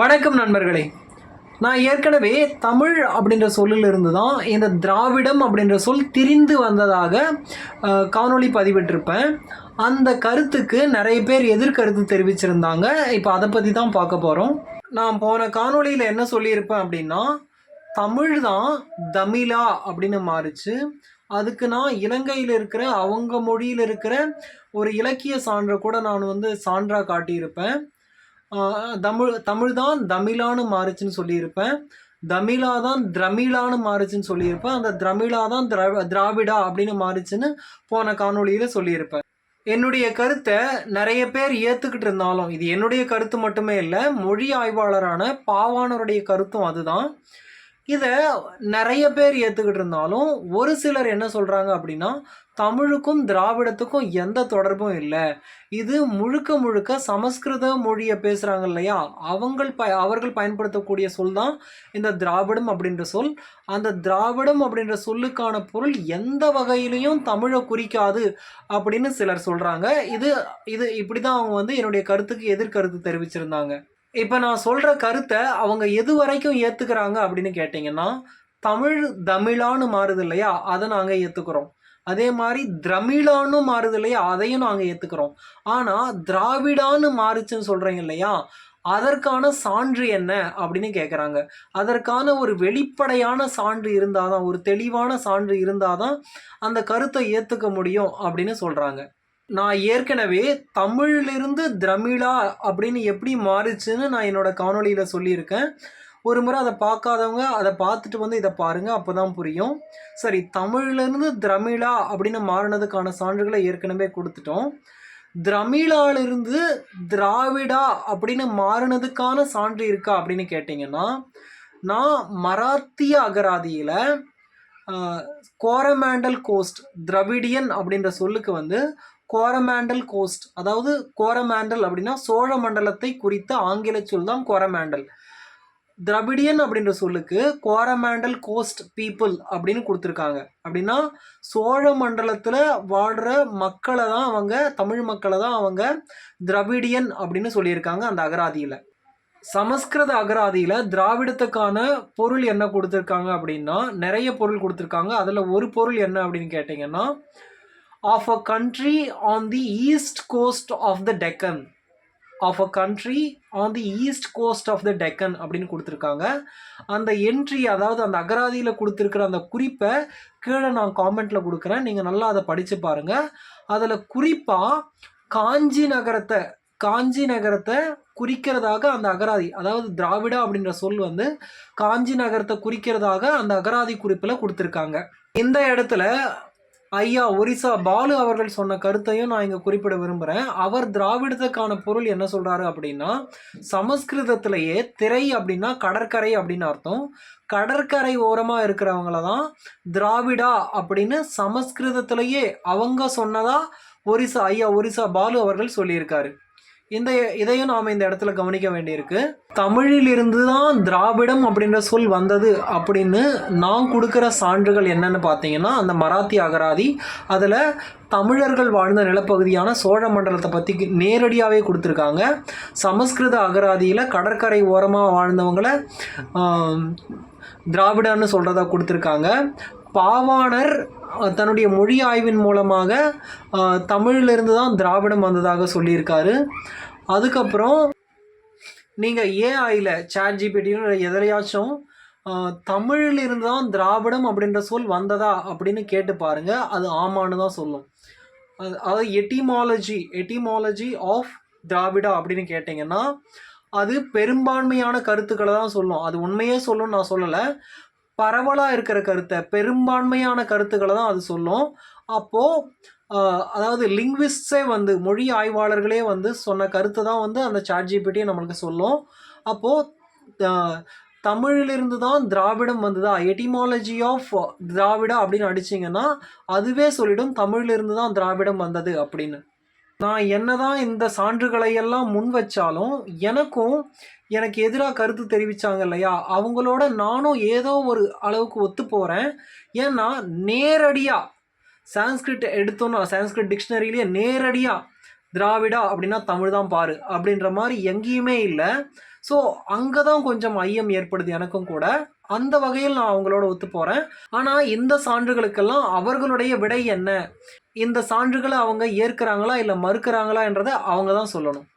வணக்கம் நண்பர்களே. நான் ஏற்கனவே தமிழ் அப்படின்ற சொல்லிலிருந்து தான் இந்த திராவிடம் அப்படின்ற சொல் திரிந்து வந்ததாக காணொளி பதிவிட்டிருப்பேன். அந்த கருத்துக்கு நிறைய பேர் எதிர்கருத்து தெரிவிச்சிருந்தாங்க. இப்போ அதை பற்றி தான் பார்க்க போகிறோம் நான் போன காணொளியில் என்ன சொல்லியிருப்பேன் அப்படின்னா தமிழ் தான் தமிழா அப்படின்னு மாறுச்சு. அதுக்கு நான் இலங்கையில் இருக்கிற அவங்க மொழியில் இருக்கிற ஒரு இலக்கிய சான்றை கூட நான் வந்து சான்றாக காட்டியிருப்பேன். தமிழ் தமிழ் தான் தமிழான்னு மாறுச்சுன்னு சொல்லியிருப்பேன். தமிழா தான் திரமிழான்னு மாறுச்சுன்னு சொல்லியிருப்பேன். அந்த திரமிழா தான் திரா திராவிடா அப்படின்னு மாறுச்சுன்னு போன காணொலியில் சொல்லியிருப்பேன். என்னுடைய கருத்தை நிறைய பேர் ஏற்றுக்கிட்டு இருந்தாலும் இது என்னுடைய கருத்து மட்டுமே இல்லை மொழி ஆய்வாளரான பாவாணருடைய கருத்தும் அதுதான். இதை நிறைய பேர் ஏற்றுக்கிட்டு இருந்தாலும் ஒரு சிலர் என்ன சொல்கிறாங்க அப்படின்னா தமிழுக்கும் திராவிடத்துக்கும் எந்த தொடர்பும் இல்லை. இது முழுக்க முழுக்க சமஸ்கிருத மொழியை பேசுகிறாங்க இல்லையா? அவங்கள் ப அவர்கள் பயன்படுத்தக்கூடிய சொல் தான் இந்த திராவிடம் அப்படின்ற சொல். அந்த திராவிடம் அப்படின்ற சொல்லுக்கான பொருள் எந்த வகையிலையும் தமிழை குறிக்காது அப்படின்னு சிலர் சொல்கிறாங்க இது இது இப்படி தான் அவங்க வந்து என்னுடைய கருத்துக்கு எதிர்கருத்து தெரிவிச்சிருந்தாங்க. இப்போ நான் சொல்கிற கருத்தை அவங்க எது வரைக்கும் ஏற்றுக்கிறாங்க அப்படின்னு கேட்டிங்கன்னா தமிழ் தமிழான்னு மாறுது இல்லையா? அதை நாங்கள் ஏற்றுக்கிறோம் அதே மாதிரி திரமிழான்னு மாறுது இல்லையா? அதையும் நாங்கள் ஏற்றுக்கிறோம் ஆனால் திராவிடான்னு மாறுச்சுன்னு சொல்கிறீங்க இல்லையா? அதற்கான சான்று என்ன அப்படின்னு கேட்குறாங்க அதற்கான ஒரு வெளிப்படையான சான்று இருந்தால் தான் ஒரு தெளிவான சான்று இருந்தால் தான் அந்த கருத்தை ஏற்றுக்க முடியும் அப்படின்னு சொல்கிறாங்க நான் ஏற்கனவே தமிழிலிருந்து திரமிழா அப்படின்னு எப்படி மாறுச்சுன்னு நான் என்னோட காணொளியில் சொல்லியிருக்கேன். ஒரு முறை அதை பார்க்காதவங்க அதை பார்த்துட்டு வந்து இதை பாருங்கள் அப்போ தான் புரியும். சரி தமிழ்லேருந்து திரமிழா அப்படின்னு மாறினதுக்கான சான்றுகளை ஏற்கனவே கொடுத்துட்டோம். திரமிழாலிருந்து திராவிடா அப்படின்னு மாறினதுக்கான சான்று இருக்கா அப்படின்னு கேட்டிங்கன்னா நான் மராத்திய அகராதியில் கோரமேண்டல் கோஸ்ட் திரவிடியன் அப்படின்ற சொல்லுக்கு வந்து கோரமேண்டல் கோஸ்ட். அதாவது கோரமேண்டல் அப்படின்னா சோழ மண்டலத்தை குறித்த ஆங்கில சொல் தான் கோரமேண்டல். திரவிடியன் அப்படின்ற சொல்லுக்கு கோரமேண்டல் கோஸ்ட் பீப்புள் அப்படின்னு கொடுத்துருக்காங்க. அப்படின்னா சோழ மண்டலத்தில் வாழ்கிற மக்களை தான் அவங்க தமிழ் மக்களை தான் அவங்க திரவிடியன் அப்படின்னு சொல்லியிருக்காங்க அந்த அகராதியில். சமஸ்கிருத அகராதியில் திராவிடத்துக்கான பொருள் என்ன கொடுத்துருக்காங்க அப்படின்னா நிறைய பொருள் கொடுத்துருக்காங்க. அதில் ஒரு பொருள் என்ன அப்படின்னு கேட்டிங்கன்னா of a country on the east coast of the Deccan of a country on the east coast of the Deccan அப்படின்னு கொடுத்துருக்காங்க. அந்த என்ட்ரி அதாவது அந்த அகராதியில் கொடுத்துருக்கிற அந்த குறிப்பை கீழே நான் காமெண்ட்டில் கொடுக்குறேன். நீங்கள் நல்லா அதை படித்து பாருங்கள் அதில் குறிப்பாக காஞ்சி நகரத்தை காஞ்சி நகரத்தை குறிக்கிறதாக அந்த அகராதி அதாவது திராவிடா அப்படின்ற சொல் வந்து காஞ்சி நகரத்தை குறிக்கிறதாக அந்த அகராதி குறிப்பில் கொடுத்துருக்காங்க. இந்த இடத்துல ஐயா ஒரிசா பாலு அவர்கள் சொன்ன கருத்தையும் நான் இங்கே குறிப்பிட விரும்புகிறேன் அவர் திராவிடத்துக்கான பொருள் என்ன சொல்கிறாரு அப்படின்னா சமஸ்கிருதத்திலேயே திரை அப்படின்னா கடற்கரை அப்படின்னு அர்த்தம். கடற்கரை ஓரமாக இருக்கிறவங்கள தான் திராவிடா அப்படின்னு சமஸ்கிருதத்திலேயே அவங்க சொன்னதா ஒரிசா ஐயா ஒரிசா பாலு அவர்கள் சொல்லியிருக்காரு. இந்த இதையும் நாம் இந்த இடத்துல கவனிக்க வேண்டியிருக்கு. தமிழிலிருந்து தான் திராவிடம் அப்படின்ற சொல் வந்தது அப்படின்னு நான் கொடுக்குற சான்றுகள் என்னென்னு பார்த்தீங்கன்னா அந்த மராத்தி அகராதி அதில் தமிழர்கள் வாழ்ந்த நிலப்பகுதியான சோழ மண்டலத்தை பற்றி நேரடியாகவே கொடுத்துருக்காங்க. சமஸ்கிருத அகராதியில் கடற்கரை ஓரமாக வாழ்ந்தவங்களை திராவிடான்னு திராவிடன்னு சொல்கிறதா கொடுத்துருக்காங்க. பாவாணர் தன்னுடைய மொழி ஆய்வின் மூலமாக தமிழிலிருந்து தான் திராவிடம் வந்ததாக சொல்லியிருக்காரு. அதுக்கப்புறம் நீங்கள் ஏஐயில் சேட் ஜிபிடின்னு எதிலையாச்சும் தமிழிலிருந்து தான் திராவிடம் அப்படின்ற சொல் வந்ததா அப்படின்னு கேட்டு பாருங்கள் அது ஆமான்னு தான் சொல்லும். அது அதாவது எட்டிமாலஜி எட்டிமாலஜி ஆஃப் திராவிடா அப்படின்னு கேட்டிங்கன்னா அது பெரும்பான்மையான கருத்துக்களை தான் சொல்லும். அது உண்மையே சொல்லணும்னு நான் சொல்லலை. பரவலாக இருக்கிற கருத்தை பெரும்பான்மையான கருத்துக்களை தான் அது சொல்லும். அப்போது அதாவது லிங்க்விஸ்ட்ஸே வந்து மொழி ஆய்வாளர்களே வந்து சொன்ன கருத்தை தான் வந்து அந்த சாட் ஜிபிடியை நம்மளுக்கு சொல்லும். அப்போது தமிழிலிருந்து தான் திராவிடம் வந்ததா? எட்டிமாலஜி ஆஃப் திராவிடா அப்படின்னு அடிச்சிங்கன்னா அதுவே சொல்லிடும் தமிழிலிருந்து தான் திராவிடம் வந்தது அப்படின்னு. நான் என்னதான் இந்த சான்றுகளை எல்லாம் முன் வச்சாலும் எனக்கும் எனக்கு எதிராக கருத்து தெரிவித்தாங்க இல்லையா? அவங்களோட நானும் ஏதோ ஒரு அளவுக்கு ஒத்து போகிறேன் ஏன்னா நேரடியாக சான்ஸ்கிரிட் எடுத்தோன்னா சான்ஸ்கிரிட் டிக்ஷனரியிலேயே நேரடியாக திராவிடா அப்படின்னா தமிழ் தான் பாரு அப்படின்ற மாதிரி எங்கேயுமே இல்லை. ஸோ அங்கே தான் கொஞ்சம் ஐயம் ஏற்படுது எனக்கும் கூட. அந்த வகையில் நான் அவங்களோட ஒத்து போகிறேன் ஆனால் இந்த சான்றுகளுக்கெல்லாம் அவர்களுடைய விடை என்ன? இந்த சான்றுகளை அவங்க ஏற்கிறாங்களா இல்லை மறுக்கிறாங்களா என்றதை அவங்க தான் சொல்லணும்.